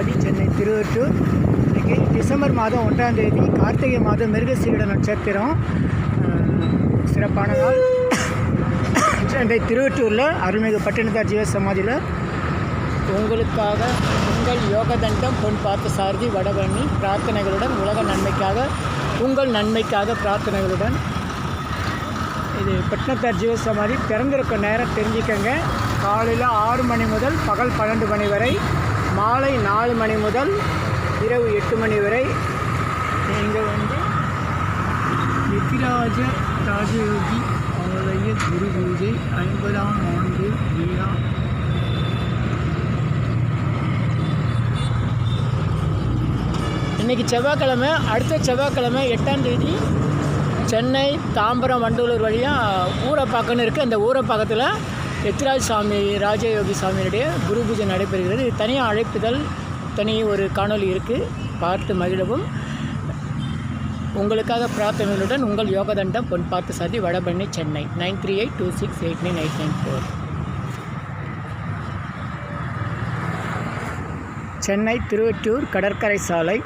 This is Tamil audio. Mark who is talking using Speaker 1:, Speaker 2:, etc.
Speaker 1: திருவெட்டூர் இன்றைக்கி டிசம்பர் மாதம் ஒன்றாம் தேதி கார்த்திகை மாதம் மிருகசீட நட்சத்திரம். அஹ், சிறப்பான நாள். சென்னை திருவெட்டூரில் அருள்மிகு பட்டினத்தார் ஜீவ சமாதியில் உங்களுக்காக உங்கள் யோகதண்டம் பொன் பார்த்த சாரதி வடபழனி பிரார்த்தனைகளுடன் உலக நன்மைக்காக உங்கள் நன்மைக்காக பிரார்த்தனைகளுடன். இது பட்டினத்தார் ஜீவ சமாதி திறந்திருக்க நேரம் தெரிஞ்சுக்கங்க. காலையில் ஆறு மணி முதல் பகல் பன்னெண்டு மணி வரை மாலை நாலு மணி முதல் இரவு எட்டு மணி வரை நீங்கள் வந்து எத்திராஜ ராஜயோகி அவருடைய குரு பூஜை ஐம்பதாம் ஆண்டு விழா. இன்றைக்கி செவ்வாய்க்கிழமை அடுத்த செவ்வாய்க்கிழமை எட்டாம் தேதி சென்னை தாம்பரம் வண்டலூர் வழியாக ஊரை ஊரப்பாக்கம்னு இருக்குது அந்த பக்கத்தில் எத்திராஜ் சாமி ராஜயோகி சாமியினுடைய குரு பூஜை நடைபெறுகிறது. இது தனியாக அழைப்புதல் தனி ஒரு காணொளி இருக்குது பார்த்து மகிழவும். உங்களுக்காக பிரார்த்தனைகளுடன் உங்கள் யோகதண்டம் பொன் பார்த்து சதி Vadapalani Chennai. Nine three eight two six eight nine eight nine four. Chennai Thiruvettur கடற்கரை சாலை